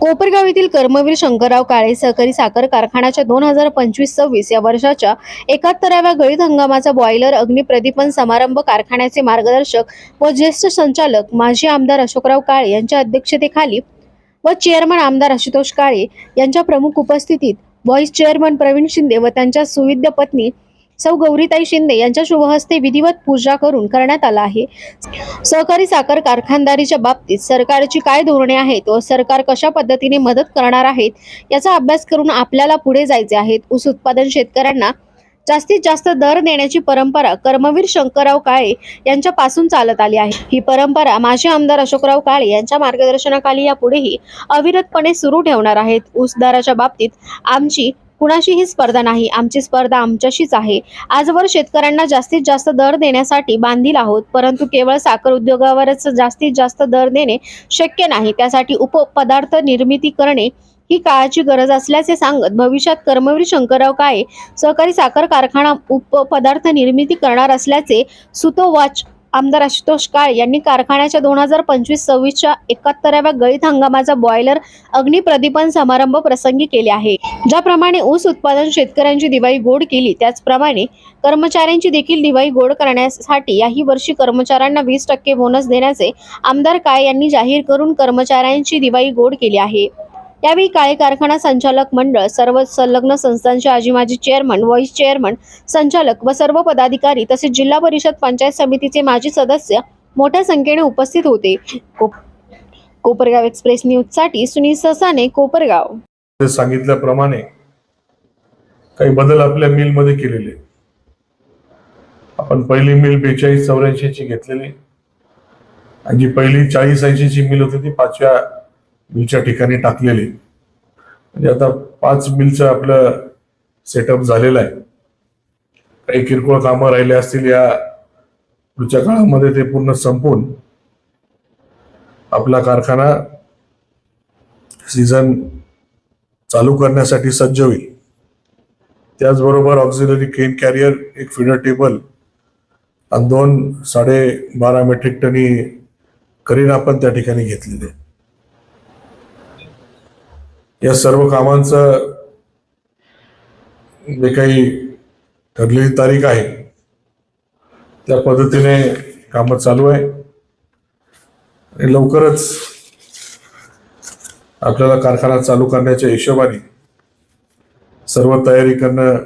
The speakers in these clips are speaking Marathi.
कोपरगाव येथील कर्मवीर शंकरराव काळे सहकारी साखर कारखान्याच्या दोन हजार पंचवीस सव्वीस या वर्षाच्या एकाहत्तराव्या गळीत हंगामाचा बॉयलर अग्निप्रदीपन समारंभ कारखान्याचे मार्गदर्शक व ज्येष्ठ संचालक माजी आमदार अशोकराव काळे यांच्या अध्यक्षतेखाली व चेअरमन आमदार आशुतोष काळे यांच्या प्रमुख उपस्थितीत व्हाईस चेअरमन प्रवीण शिंदे व त्यांच्या सुविद्य पत्नी सौ गौरीताई शिंदे यांच्या शुभहस्ते विधिवत पूजा करून करण्यात आला आहे. सहकारी साखर कारखानदारीच्या बाबतीत सरकारची काय धोरणे आहेत व सरकार कशा पद्धतीने मदत करणार आहेत याचा अभ्यास करून आपल्याला पुढे जायचे आहेत. ऊस उत्पादन शेतकऱ्यांना जास्तीत जास्त दर देण्याची परंपरा कर्मवीर शंकरराव काळे यांच्यापासून चालत आली आहे. ही परंपरा माजी आमदार अशोकराव काळे यांच्या मार्गदर्शनाखाली यापुढेही अविरतपणे सुरू ठेवणार आहेत. ऊस दराच्या बाबतीत आमची कुणाशीही स्पर्धा नाही. आमची स्पर्धा आमच्याशीच आहे. आजवर शेतकऱ्यांना जास्तीत जास्त दर देण्यासाठी बांधील आहोत परंतु केवळ साखर उद्योगावरच जास्तीत जास्त दर देणे शक्य नाही. त्यासाठी उपपदार्थ निर्मिती करणे ही काळाची गरज असल्याचे सांगत भविष्यात कर्मवीर शंकरराव काळे सहकारी साखर कारखाना उपपदार्थ निर्मिती करणार असल्याचे सुतोवाच आमदार आशुतोष काळे यांनी कारखान्याच्या दोन हजार पंचवीस सव्वीसच्या एकाहत्तराव्या गळीत हंगामाचा बॉयलर अग्निप्रदीपन समारंभ प्रसंगी केले आहे. ज्याप्रमाणे ऊस उत्पादन शेतकऱ्यांची दिवाळी गोड केली त्याचप्रमाणे कर्मचाऱ्यांची देखील दिवाळी गोड करण्यासाठी याही वर्षी कर्मचाऱ्यांना वीस टक्के बोनस देण्याचे आमदार काळे यांनी जाहीर करून कर्मचाऱ्यांची दिवाळी गोड केली आहे. यावेळी काळे कारखाना संचालक मंडळ सर्व संलग्न संस्थांचे आजी माजी चेअरमन व्हाईस चेअरमन संचालक व सर्व पदाधिकारी तसेच जिल्हा परिषद पंचायत समितीचे माजी सदस्य मोठ्या संख्येने उपस्थित होते. कोप- कोपरगाव एक्सप्रेस न्यूजसाठी सुनील ससाने कोपरगाव. सांगितल्याप्रमाणे काही बदल आपल्या मिलमध्ये केलेले. आपण पहिली मिल बेचाळीस चौऱ्याऐंशी ची घेतलेली. आणि जी पहिली चाळीस ऐंशी ची मिल होती ती पाचव्या मिलच्या ठिकाणी टाकलेली. म्हणजे आता पाच मिलचं आपलं सेटअप झालेलं आहे. काही किरकोळ कामं राहिले असतील या पुढच्या काळामध्ये ते पूर्ण संपून आपला कारखाना सीझन चालू करण्यासाठी सज्ज होईल. त्याचबरोबर ऑक्झिलरी केन कॅरियर एक फिडर टेबल आणि दोन साडे बारा मेट्रिक टनी करीन आपण त्या ठिकाणी घेतलेले. या सर्व कामांचं जे काही ठरलेली तारीख आहे त्या पद्धतीने कामं चालू आहे. आणि लवकरच आपल्याला कारखाना चालू करण्याच्या हिशोबाने सर्व तयारी करणं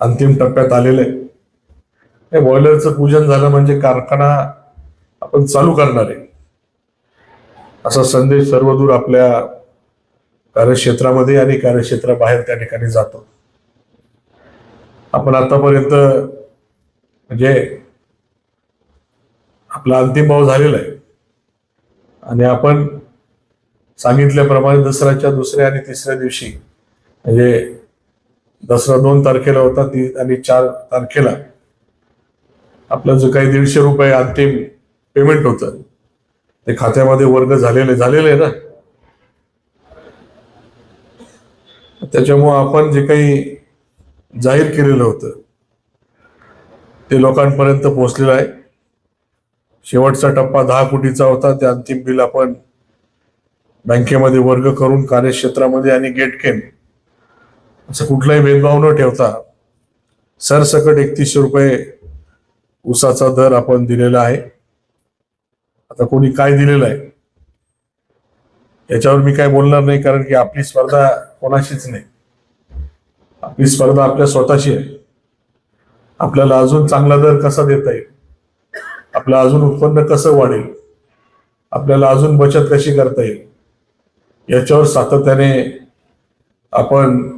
अंतिम टप्प्यात आलेलं आहे. हे बॉयलरचं पूजन झालं म्हणजे कारखाना आपण चालू करणार आहे. असा संदेश सर्वदूर आपल्या कार्यक्षेत्रामध्ये आणि कार्यक्षेत्राबाहेर त्या ठिकाणी जातो. आपण आतापर्यंत म्हणजे आपला अंतिम भाव झालेला आहे. आणि आपण सांगितल्याप्रमाणे दसऱ्याच्या दुसऱ्या आणि तिसऱ्या दिवशी म्हणजे दसरा दोन तारखेला होता ती आणि चार तारखेला आपलं जो काही दीडशे रुपये अंतिम पेमेंट होतं ते खात्यामध्ये वर्ग झालेले झालेले आहे ना? त्याच्यामुळं आपण जे काही जाहीर केलेलं होतं ते लोकांपर्यंत पोहोचलेलं आहे. शेवटचा टप्पा दहा कोटीचा होता ते अंतिम बिल आपण बँकेमध्ये वर्ग करून कार्यक्षेत्रामध्ये आणि गेट केन असं कुठलाही भेदभाव न ठेवता सरसकट एकतीसशे रुपये उसाचा दर आपण दिलेला आहे. आता कोणी काय दिलेलं आहे? याच्यावर मी काय बोलणार नाही कारण की आपली स्पर्धा कोणाशीच नाही. आपली स्पर्धा आपल्या स्वतःशी आहे. आपल्याला अजून चांगला दर कसा देता येईल? आपलं अजून उत्पन्न कसं वाढेल? आपल्याला अजून बचत कशी करता येईल? याच्यावर सातत्याने आपण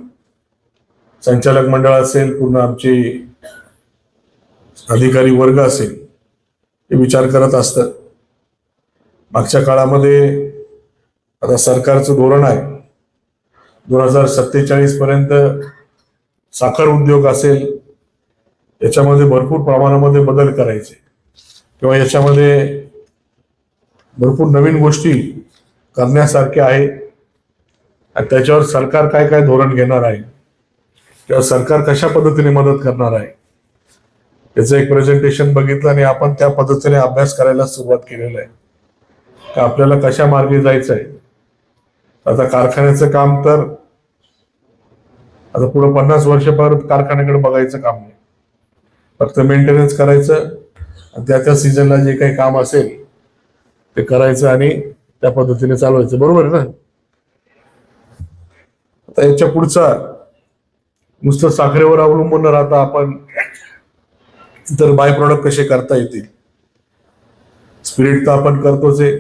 संचालक मंडळ असेल पूर्ण आमची अधिकारी वर्ग असेल हे विचार करत असतात. मागच्या काळामध्ये आता सरकारचं धोरण आहे. दोन हजार सत्तेचाळीस पर्यंत साखर उद्योग असेल याच्यामध्ये भरपूर प्रमाणामध्ये बदल करायचे. किंवा याच्यामध्ये भरपूर नवीन गोष्टी करण्यासारख्या आहे आणि त्याच्यावर सरकार काय काय धोरण घेणार आहे किंवा सरकार कशा पद्धतीने मदत करणार आहे त्याचं एक प्रेझेंटेशन बघितलं आणि आपण त्या पद्धतीने अभ्यास करायला सुरुवात केलेला आहे. का आपल्याला कशा मार्गे जायचं आहे आता कारखान्याचं काम तर आता पुढे पन्नास वर्ष परत कारखान्याकडे बघायचं काम नाही. फक्त मेंटेनन्स करायचं आणि त्या त्या सीझनला जे काही काम असेल ते करायचं आणि त्या पद्धतीने चालवायचं. बरोबर आहे ना? आता याच्या पुढचा नुसतं साखरेवर अवलंबून न राहता आपण इतर बाय प्रॉडक्ट कसे करता येतील? स्पिरिट तर आपण करतोच आहे.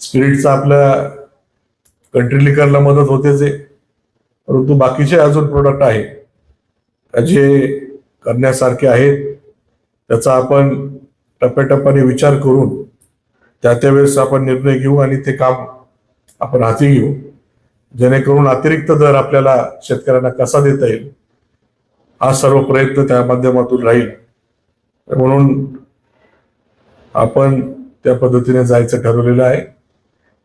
स्पिरिटचा आपल्या कंट्री लिकरला मदत होतेच आहे परंतु बाकीचे अजून प्रोडक्ट आहे. का जे करण्यासारखे आहेत त्याचा आपण टप्प्याटप्प्याने विचार करून त्या त्यावेळेस आपण निर्णय घेऊ आणि ते काम आपण हाती घेऊ. जेणेकरून अतिरिक्त दर आपल्याला शेतकऱ्यांना कसा देता येईल हा सर्व प्रयत्न त्या माध्यमातून राहील. म्हणून आपण त्या पद्धतीने जायचं ठरवलेलं आहे.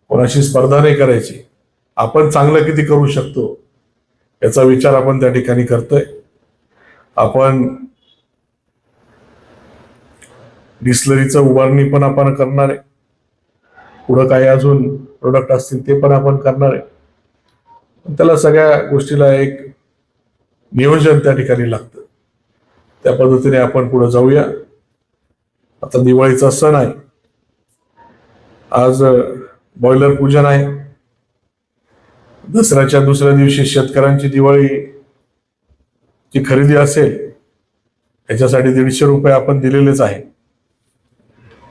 कोणाशी स्पर्धा नाही करायची. आपण चांगलं किती करू शकतो याचा विचार आपण त्या ठिकाणी करतोय. आपण डिस्लरीचं उभारणी पण आपण करणार आहे. पुढं काही अजून प्रोडक्ट असतील ते पण आपण करणार आहे. पण त्याला सगळ्या गोष्टीला एक नियोजन त्या ठिकाणी लागतं. त्या पद्धतीने आपण पुढे जाऊया. आता दिवाळीचा सण आहे. आज बॉयलर पूजन आहे. दसऱ्याच्या दुसऱ्या दिवशी शेतकऱ्यांची दिवाळी जी खरेदी असेल याच्यासाठी दीडशे रुपये आपण दिलेलेच आहे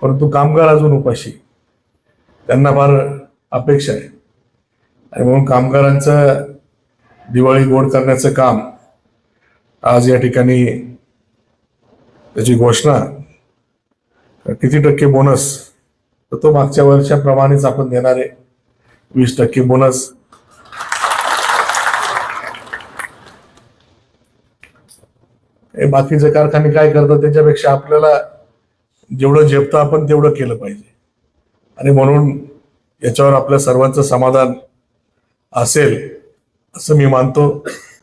परंतु कामगार अजून उपाशी. त्यांना फार अपेक्षा आहे. आणि म्हणून कामगारांचं दिवाळी गोड करण्याचं काम आज या ठिकाणी त्याची घोषणा किती टक्के बोनस तर तो मागच्या वर्षाप्रमाणेच आपण देणार आहे. वीस टक्के बोनस हे बाकीचे कारखाने काय करतात त्याच्यापेक्षा आपल्याला जेवढं झेपतं आपण तेवढं केलं पाहिजे. आणि म्हणून याच्यावर आपल्या सर्वांचं समाधान असेल असं मी मानतो.